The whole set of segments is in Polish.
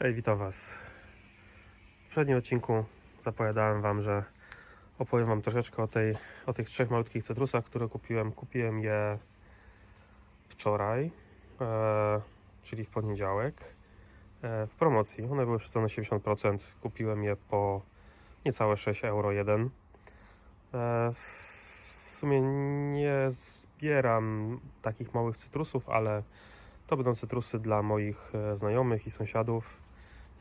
Hej, witam Was. W poprzednim odcinku zapowiadałem Wam, że opowiem Wam troszeczkę o, tej, o tych trzech malutkich cytrusach, które kupiłem. Kupiłem je wczoraj, e, czyli w poniedziałek, e, w promocji. One były przeceny 70%. Kupiłem je po niecałe 6 euro jeden. E, w sumie nie zbieram takich małych cytrusów, ale to będą cytrusy dla moich e, znajomych i sąsiadów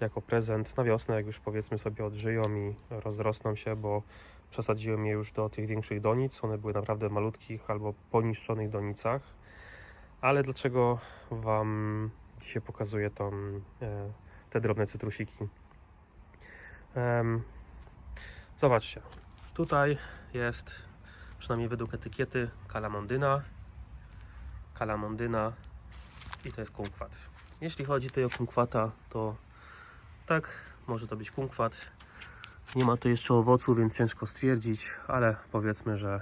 jako prezent na wiosnę, jak już powiedzmy sobie odżyją i rozrosną się, bo przesadziłem je już do tych większych donic. One były naprawdę malutkich albo poniszczonych donicach. Ale dlaczego Wam dzisiaj pokazuję tą, e, te drobne cytrusiki? Zobaczcie, tutaj jest, przynajmniej według etykiety, kalamondyna. Kalamondyna i to jest kunkwat. Jeśli chodzi tutaj o kunkwata, to tak, może to być kunkwat. Nie ma tu jeszcze owocu, więc ciężko stwierdzić, ale powiedzmy, że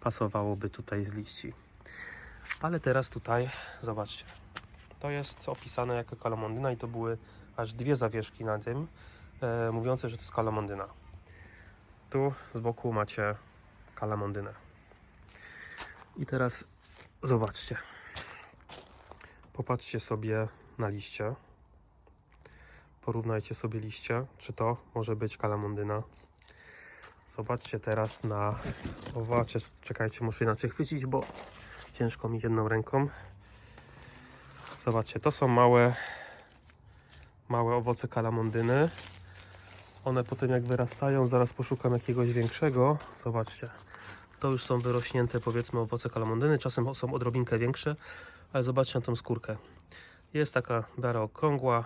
pasowałoby tutaj z liści. Ale teraz tutaj, zobaczcie, to jest opisane jako kalamondyna i to były aż dwie zawieszki na tym, e, mówiące, że to jest kalamondyna. Tu z boku macie kalamondynę. I teraz zobaczcie. Popatrzcie sobie na liście. Porównajcie sobie liście, czy to może być kalamondyna. Zobaczcie teraz na owoce. Czekajcie, muszę inaczej chwycić, bo ciężko mi jedną ręką. Zobaczcie, to są małe, małe owoce kalamondyny. One potem jak wyrastają, zaraz poszukam jakiegoś większego. Zobaczcie, to już są wyrośnięte powiedzmy owoce kalamondyny. Czasem są odrobinkę większe, ale zobaczcie na tą skórkę. Jest taka w miarę okrągła,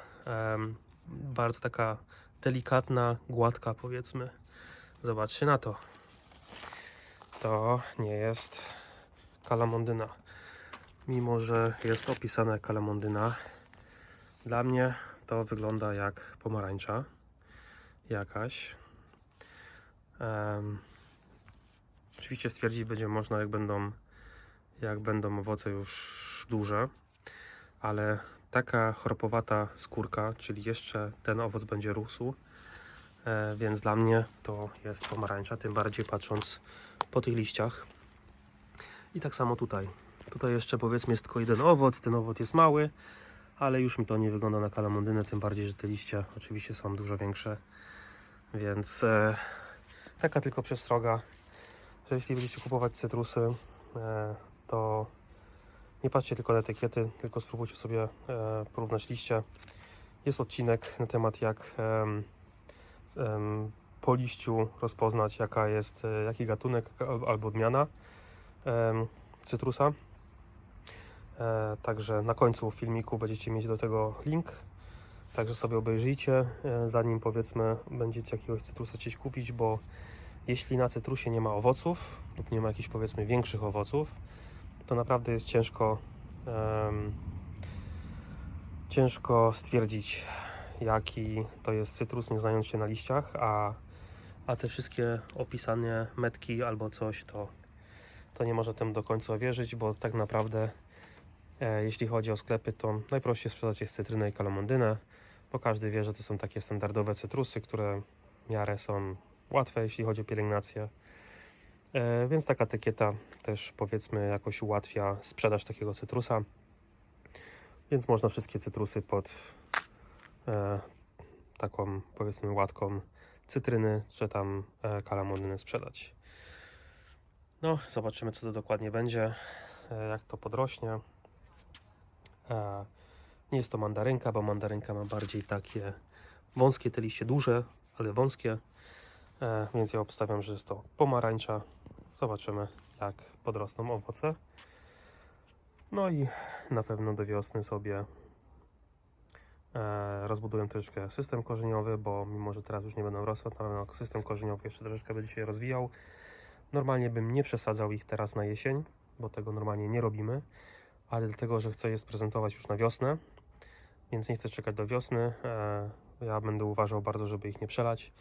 bardzo taka delikatna, gładka powiedzmy. Zobaczcie na to. To nie jest kalamondyna. Mimo, że jest opisane kalamondyna, dla mnie to wygląda jak pomarańcza jakaś. Em, oczywiście stwierdzić będzie można, jak będą, jak będą owoce już duże, ale taka chropowata skórka, czyli jeszcze ten owoc będzie rósł, e, więc dla mnie to jest pomarańcza, tym bardziej patrząc po tych liściach. I tak samo tutaj. Tutaj jeszcze powiedzmy jest tylko jeden owoc, ten owoc jest mały, ale już mi to nie wygląda na kalamondynę, tym bardziej, że te liście oczywiście są dużo większe. Więc e, taka tylko przestroga, że jeśli będziecie kupować cytrusy, e, to nie patrzcie tylko na etykiety, tylko spróbujcie sobie e, porównać liście. Jest odcinek na temat jak po liściu rozpoznać jaka jest, e, jaki gatunek al- albo odmiana cytrusa. E, także na końcu filmiku będziecie mieć do tego link. Także sobie obejrzyjcie, zanim powiedzmy będziecie jakiegoś cytrusa chcieć kupić, bo jeśli na cytrusie nie ma owoców lub nie ma jakichś powiedzmy większych owoców, to naprawdę jest ciężko em, ciężko stwierdzić jaki to jest cytrus nie znając się na liściach, a, a te wszystkie opisane metki albo coś to, to nie można temu do końca wierzyć, bo tak naprawdę e, jeśli chodzi o sklepy to najprościej sprzedać jest cytrynę i kalamondynę, bo każdy wie, że to są takie standardowe cytrusy, które w miarę są łatwe jeśli chodzi o pielęgnację. E, więc taka etykieta też powiedzmy jakoś ułatwia sprzedaż takiego cytrusa. Więc można wszystkie cytrusy pod e, taką powiedzmy łatką cytryny czy tam e, kalamondyny sprzedać. No, zobaczymy co to dokładnie będzie, jak to podrośnie. Nie jest to mandarynka, bo mandarynka ma bardziej takie wąskie te liście, duże, ale wąskie. Więc ja obstawiam, że jest to pomarańcza. Zobaczymy, jak podrosną owoce. No i na pewno do wiosny sobie e, rozbuduję troszeczkę system korzeniowy, bo mimo, że teraz już nie będą rosły, na pewno system korzeniowy jeszcze troszeczkę będzie się rozwijał. Normalnie bym nie przesadzał ich teraz na jesień, bo tego normalnie nie robimy, ale dlatego, że chcę je sprezentować już na wiosnę, więc nie chcę czekać do wiosny. E, ja będę uważał bardzo, żeby ich nie przelać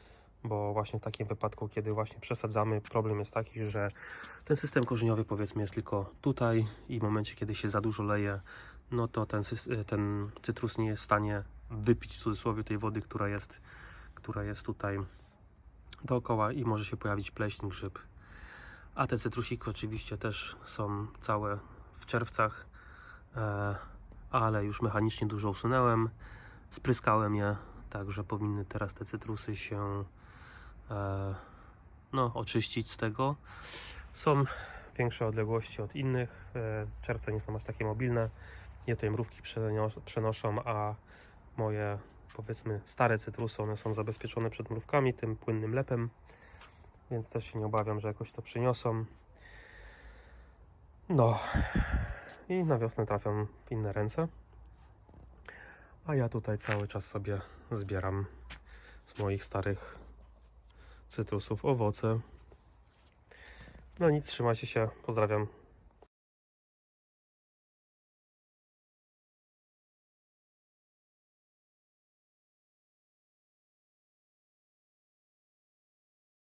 bo właśnie w takim wypadku, kiedy właśnie przesadzamy, problem jest taki, że ten system korzeniowy powiedzmy jest tylko tutaj i w momencie, kiedy się za dużo leje, no to ten, sys- ten cytrus nie jest w stanie wypić w cudzysłowie tej wody, która jest, która jest tutaj dookoła i może się pojawić pleśń, grzyb. A te cytrusiki oczywiście też są całe w czerwcach, e, ale już mechanicznie dużo usunęłem. Spryskałem je, także powinny teraz te cytrusy się e, no, oczyścić z tego. Są większe odległości od innych. E, czerwce nie są aż takie mobilne. Nie tutaj mrówki przenoszą, a moje powiedzmy stare cytrusy, one są zabezpieczone przed mrówkami tym płynnym lepem, więc też się nie obawiam, że jakoś to przyniosą. No i na wiosnę trafią w inne ręce. A ja tutaj cały czas sobie zbieram z moich starych cytrusów owoce. No nic, trzymajcie się, pozdrawiam.